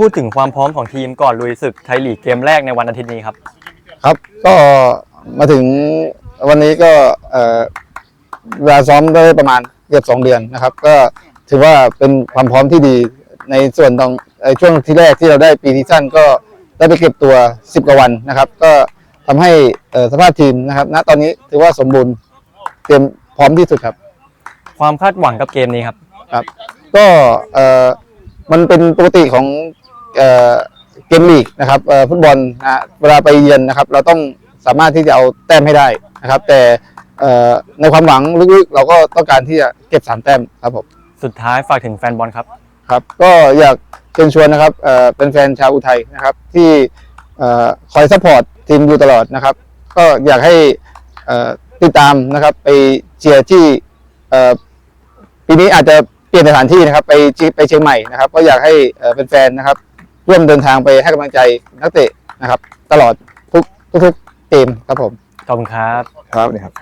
พูดถึงความพร้อมของทีมก่อนลุยศึกไทยลีกเกมแรกในวันอาทิตย์นี้ครับ ครับ ก็มาถึงวันนี้ก็เอ่อเวลาซ้อมได้ประมาณเกือบสองเดือนนะครับ ก็ถือว่าเป็นความพร้อมที่ดีในส่วนตรงเอ่อช่วงที่แรกที่เราได้ปีที่สั้นก็ได้ไปเก็บตัว 10 กว่าวันนะครับ ก็ทำให้เอ่อสภาพทีมนะครับ ณตอนนี้ถือว่าสมบูรณ์เตรียมพร้อมที่สุดครับ ความคาดหวังกับเกมนี้ครับครับ ก็เอ่อมันเป็นปกติของ เอ่อเกมลีกนะครับเอ่อฟุตบอลนะฮะเวลาไปเยือนนะครับ เราต้องสามารถที่จะเอาแต้มให้ได้นะครับ แต่เอ่อในความหวังลึกๆ เราก็ต้องการที่จะเก็บสามแต้มครับผมสุดท้ายฝากถึงแฟนบอลครับครับก็อยากเชิญชวนนะครับเอ่อเป็นแฟนชาวอุทัยนะครับที่เอ่อคอยซัพพอร์ตทีมอยู่ตลอดนะครับ ก็อยากให้เอ่อติดตามนะครับ ไปเชียร์ที่เอ่อปีนี้อาจจะเปลี่ยนสถานที่นะครับ ไปจีไปเชียงใหม่นะครับ ก็อยากให้เอ่อเป็นแฟนๆนะครับ ร่วมเดินทางไปให้กำลังใจนักเตะนะครับ ตลอดทุกทุกๆเกมครับผม ขอบคุณครับ ครับนี่ครับ